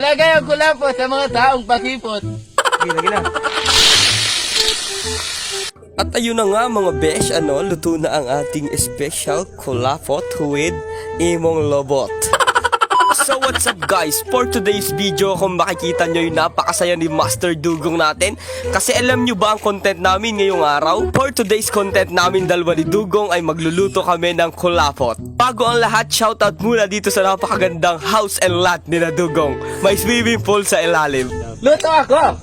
Lagay ang kulapo sa mga taong pakipot. Gila, gila. At ayun na nga mga besh, ano, luto na ang ating special kulafot with imong lobot. What's up guys? For today's video, kung makikita nyo yung napakasaya ni Master Dugong natin Kasi alam nyo ba ang content namin ngayong araw? For today's content namin dalawa ni Dugong ay magluluto kami ng kulafot Bago ang lahat, shoutout muna dito sa napakagandang house and lot ni na Dugong May swimming pool sa ilalim Luto ako!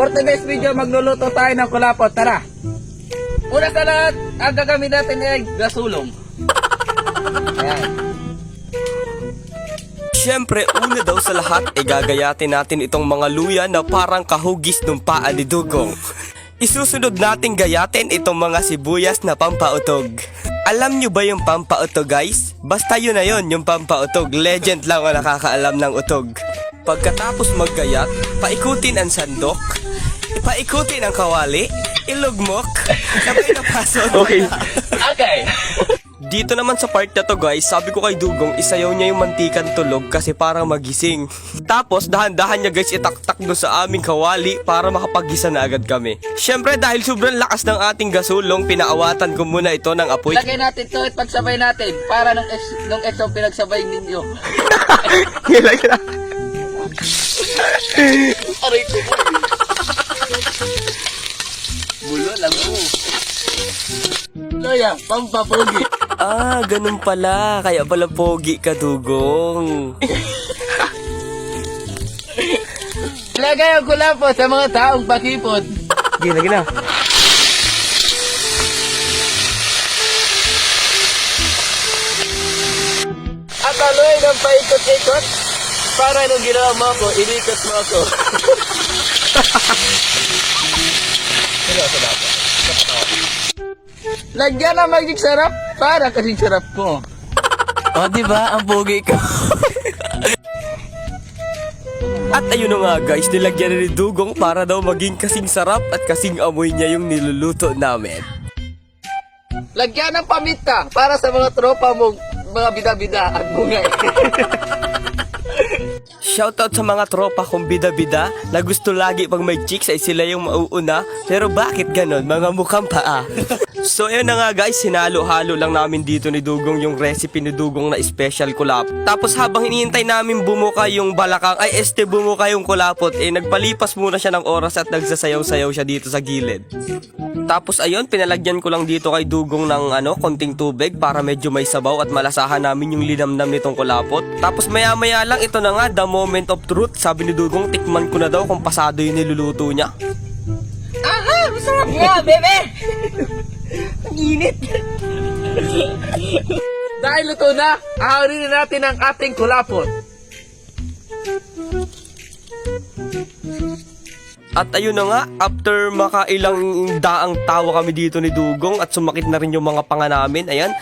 For today's video, magluluto tayo ng kulapot. Tara! Una sa lahat, ang gagamit natin ay gasulong. Ayan. Siyempre, una daw sa lahat, ay gagayatin natin itong mga luya na parang kahugis ng paa ni Dugong. Isusunod nating gayatin itong mga sibuyas na pampautog. Alam nyo ba yung pampautog guys? Basta yun na yun, yung pampautog. Legend lang ang nakakaalam ng utog. Pagkatapos maggayat, paikutin ang sandok, paikutin ang kawali, ilugmok, sabay na pasok. Okay. Okay! Dito naman sa part na to guys, sabi ko kay Dugong, isayaw niya yung mantikan tulog kasi parang magising. Tapos dahan-dahan niya guys itaktak doon sa aming kawali para makapagisa na agad kami. Syempre dahil sobrang lakas ng ating gasulong, pinaawatan ko muna ito ng apoy. Lagay natin to at pagsabay natin para nung ex, nung ex ang pinagsabay ninyo. Gila, gila. Aray ko. Bulo lang mo. Loya, pampapogi. Ah, ganun pala. Kaya pala pogi ka, Dugong. Lagay ang kulapo sa mga taong pakipot. Gila, gila. At aloy ng paikot-ikot. Para nung ginawa mo ako, inikot mo ako. Lagyan ng magic sarap para kasing sarap ko. O, di ba? Ang pogi ko. At ayun na nga guys, nilagyan na ni Dugong para daw maging kasing sarap at kasing amoy niya yung niluluto namin. Lagyan ng paminta para sa mga tropa mong mga bida-bida at bungay. Shoutout sa mga tropa kong bida-bida na gusto lagi pag may chicks ay sila yung mauuna pero bakit ganon mga mukhang paa? so ayun na nga guys, sinalo-halo lang namin dito ni Dugong yung recipe ni Dugong na special kulap. Tapos habang hinihintay namin bumuka yung balakang ay este bumuka yung kulapot eh nagpalipas muna siya ng oras at nagsasayaw-sayaw siya dito sa gilid. Tapos ayun, pinalagyan ko lang dito kay Dugong ng ano, konting tubig para medyo may sabaw at malasahan namin yung linamnam nitong kulapot. Tapos maya-maya lang ito na nga, the moment of truth. Sabi ni Dugong, tikman ko na daw kung pasado yung niluluto niya. Aha! Masarap nga, bebe! Ang init! Dahil luto na, aharin na natin ang ating kulapot. At ayun na nga, after makailang daang tawa kami dito ni Dugong at sumakit na rin yung mga panga namin, ayan,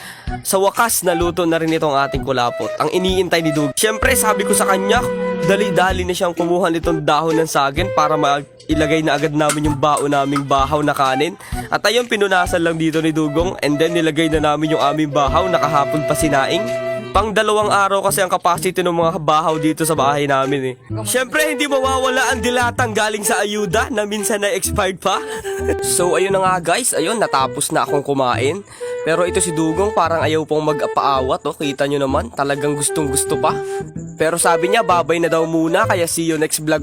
sa wakas naluto na rin itong ating kulapot. Ang iniintay ni Dugong. Siyempre, sabi ko sa kanya, dali-dali na siyang kumuha nitong dahon ng saging para mailagay na agad namin yung bao naming bahaw na kanin. At ayun, pinunasan lang dito ni Dugong and then nilagay na namin yung aming bahaw na kahapon pa sinaing. Pang dalawang araw kasi ang capacity ng mga bahaw dito sa bahay namin eh. Siyempre, hindi mawawala ang dilatang galing sa ayuda na minsan na expired pa. so, ayun na nga guys. Ayun, natapos na akong kumain. Pero ito si Dugong parang ayaw pong mag-apaawat. Oh. Kita nyo naman, talagang gustong gusto pa. Pero sabi niya, babay na daw muna. Kaya see you next vlog